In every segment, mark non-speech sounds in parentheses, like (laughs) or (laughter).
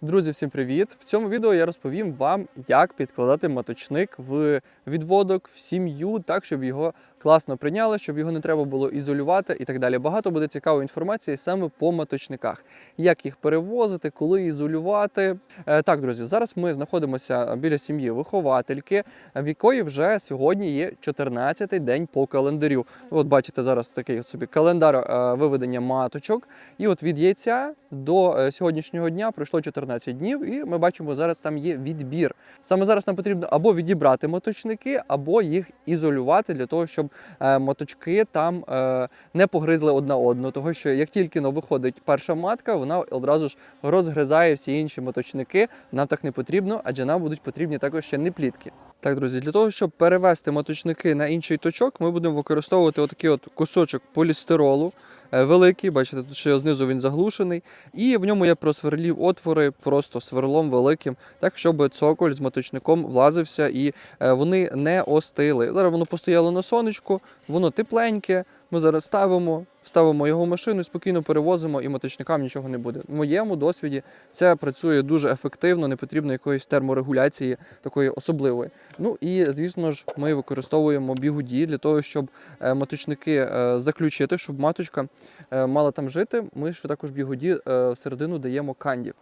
Друзі, всім привіт! В цьому відео я розповім вам, як підкладати маточник в відводок, в сім'ю, так, щоб його класно прийняли, щоб його не треба було ізолювати і так далі. Багато буде цікавої інформації саме по маточниках, як їх перевозити, коли ізолювати. Е, Так, друзі, зараз ми знаходимося біля сім'ї виховательки, в якої вже сьогодні є 14-й день по календарю. От бачите зараз такий от собі календар е, виведення маточок. І от від яйця до е, сьогоднішнього дня пройшло 14 днів, і ми бачимо, зараз там є відбір. Саме зараз нам потрібно або відібрати моточники, або їх ізолювати для того, щоб е, моточки там е, не погризли одна одну. Того що як тільки но виходить перша матка, вона одразу ж розгризає всі інші моточники. Нам так не потрібно, адже нам будуть потрібні також ще не плітки. Так, друзі, для того, щоб перевести моточники на інший точок, ми будемо використовувати отакий от кусочок полістиролу. е, Великий, бачите, тут ще знизу він заглушений, і в ньому я просверлів отвори просто сверлом великим, так щоб цоколь з моточником влазився і е, вони не остили. Зараз воно постояло на сонечку, воно тепленьке. Ми зараз ставимо, ставимо його в машину, спокійно перевозимо, і моточникам нічого не буде. В моєму досвіді це працює дуже ефективно, не потрібно якоїсь терморегуляції такої особливої. Ну і звісно ж, ми використовуємо бігуді для того, щоб е, моточники е, заключити, щоб маточка е, мала там жити. Ми ще також бігуді всередину даємо канді.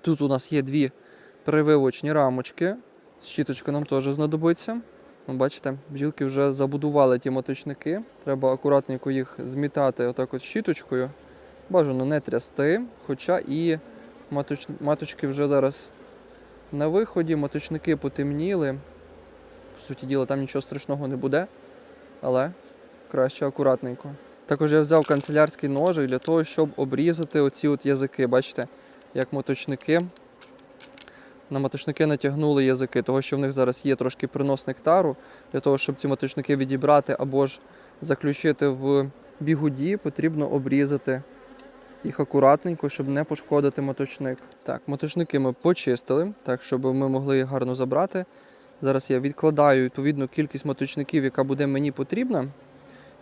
Тут у нас є дві прививочні рамочки. Щіточка нам теж знадобиться. Ну, бачите, бджілки вже забудували ті моточники. Треба акуратненько їх змітати отак от щіточкою. Бажано не трясти, хоча і маточ... маточки вже зараз на виході, моточники потемніли. По суті діла, там нічого страшного не буде, але краще акуратненько. Також я взяв канцелярський ножик для того, щоб обрізати оці от язики. Бачите, як моточники. На моточники натягнули язики, того що в них зараз є трошки принос нектару. Для того, щоб ці моточники відібрати або ж заключити в бігуді, потрібно обрізати їх акуратненько, щоб не пошкодити моточник. Так, моточники ми почистили, так щоб ми могли їх гарно забрати. Зараз я відкладаю відповідну кількість моточників, яка буде мені потрібна.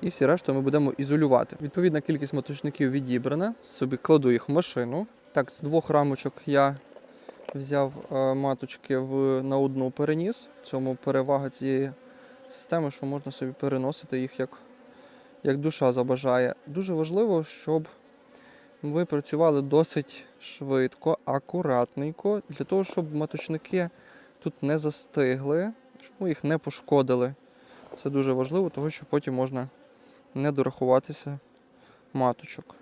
І всі решту ми будемо ізолювати. Відповідна кількість моточників відібрана. Собі кладу їх в машину. Так, з двох рамочок я взяв е, маточки в, на одну переніс. В цьому перевага цієї системи, що можна собі переносити їх як, як душа забажає. Дуже важливо, щоб ви працювали досить швидко, акуратненько, для того, щоб маточники тут не застигли, щоб ми їх не пошкодили. Це дуже важливо, тому що потім можна не дорахуватися маточок.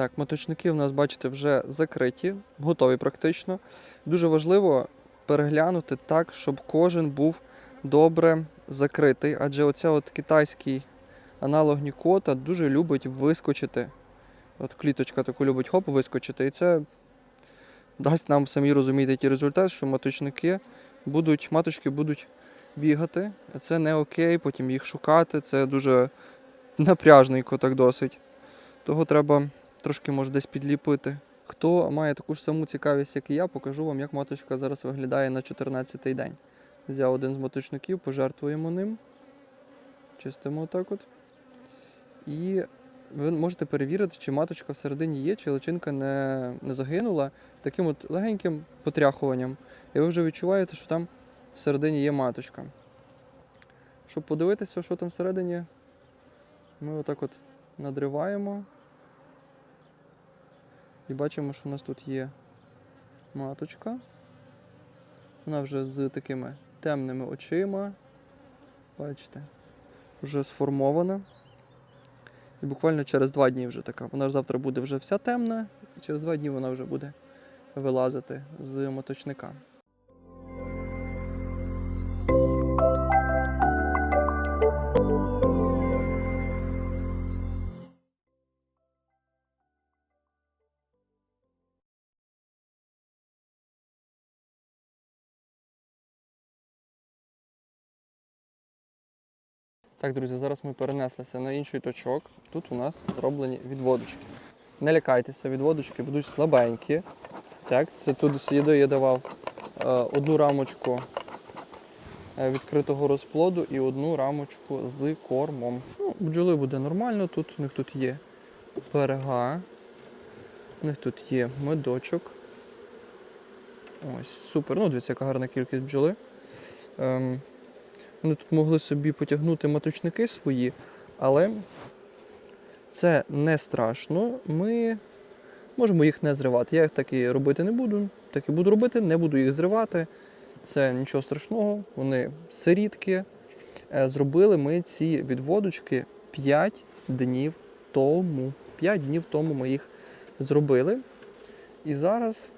Так, моточники у нас, бачите, вже закриті, готові практично. Дуже важливо переглянути так, щоб кожен був добре закритий, адже оця от китайський аналог Нікота дуже любить вискочити. От кліточка таку любить хоп вискочити. І це дасть нам самі розуміти ті результат, що маточники будуть, маточки будуть бігати. Це не окей, потім їх шукати. Це дуже напряжненько так досить. Того треба трошки може десь підліпити. Хто має таку ж саму цікавість, як і я, покажу вам, як маточка зараз виглядає на 14-й день. Взяв один з моточників, пожертвуємо ним. Чистимо отак от. І ви можете перевірити, чи маточка всередині є, чи личинка не, не загинула таким от легеньким потряхуванням. І ви вже відчуваєте, що там всередині є маточка. Щоб подивитися, що там всередині, ми отак от надриваємо. І бачимо, що у нас тут є маточка. Вона вже з такими темними очима. Бачите, вже сформована. І буквально через два дні вже така. Вона ж завтра буде вже вся темна, і через два дні вона вже буде вилазити з моточника. Так, друзі, зараз ми перенеслися на інший точок. Тут у нас зроблені відводочки. Не лякайтеся, відводочки будуть слабенькі. Так, це тут їдою я давав е, одну рамочку е, відкритого розплоду і одну рамочку з кормом. Ну, бджоли буде нормально, тут у них тут є перега. У них тут є медочок. Ось, супер. Ну, дивіться, яка гарна кількість бджоли. Ем, вони тут могли собі потягнути маточники свої, але це не страшно. Ми можемо їх не зривати. Я їх так і робити не буду. Так і буду робити, не буду їх зривати. Це нічого страшного, вони сирітки. Е, Зробили ми ці відводочки 5 днів тому. 5 днів тому ми їх зробили. І зараз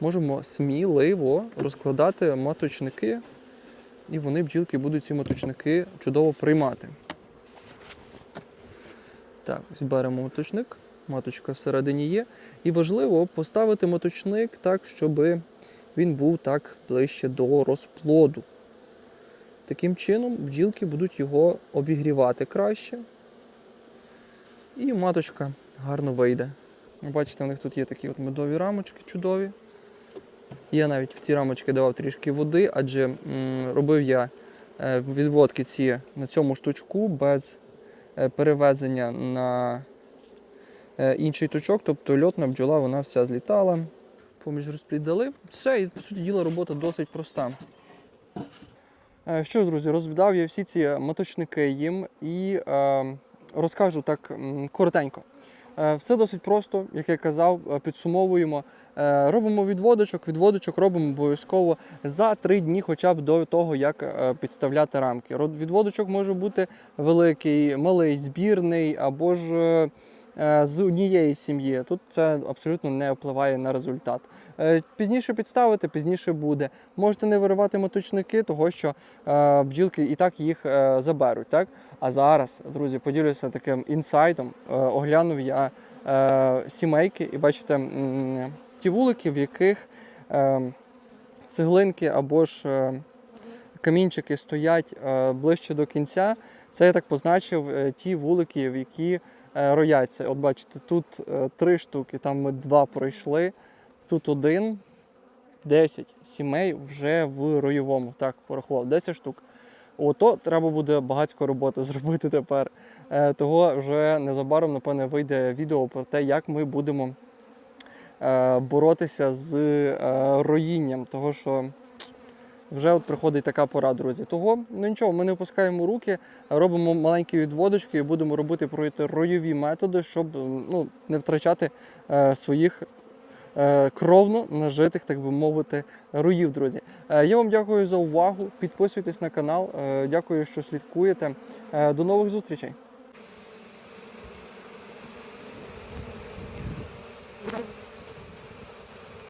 можемо сміливо розкладати маточники, і вони бджілки будуть ці маточники чудово приймати. Так, ось беремо маточник, маточка всередині є. І важливо поставити маточник так, щоб він був так ближче до розплоду. Таким чином бджілки будуть його обігрівати краще. І маточка гарно вийде. Ви Бачите, у них тут є такі от медові рамочки чудові. Я навіть в ці рамочки давав трішки води, адже м, робив я е, відводки ці на цьому штучку без е, перевезення на е, інший точок, тобто льотна бджола вона вся злітала. Поміж розплід дали. Все, і по суті діла робота досить проста. Що друзі, роздав я всі ці моточники їм і е, розкажу так коротенько. Все досить просто, як я казав, підсумовуємо. Е, Робимо відводочок, відводочок робимо обов'язково за три дні, хоча б до того, як е, підставляти рамки. Відводочок може бути великий, малий, збірний або ж е, з однієї сім'ї. Тут це абсолютно не впливає на результат. Пізніше підставити, пізніше буде. Можете не виривати моточники, того що бджілки і так їх заберуть. Так? А зараз, друзі, поділюся таким інсайтом. Оглянув я сімейки і бачите ті вулики, в яких е, цеглинки або ж е, камінчики стоять е, ближче до кінця. Це я так позначив е, ті вулики, в які рояться. От бачите, тут три штуки, там ми два пройшли, тут один. 10 сімей вже в ройовому. Так, порахував, 10 штук. Ото треба буде багатько роботи (laughs) зробити тепер. Того вже незабаром, напевне, вийде відео про те, як ми будемо боротися з е, роїнням. Того що вже от приходить така пора, друзі. Того, ну нічого, ми не опускаємо руки, робимо маленькі відводочки і будемо робити проти ройові методи, щоб ну, не втрачати е, своїх е, кровно нажитих, так би мовити, руїв, друзі. Е, Я вам дякую за увагу. Підписуйтесь на канал. Е, Дякую, що слідкуєте. Е, До нових зустрічей.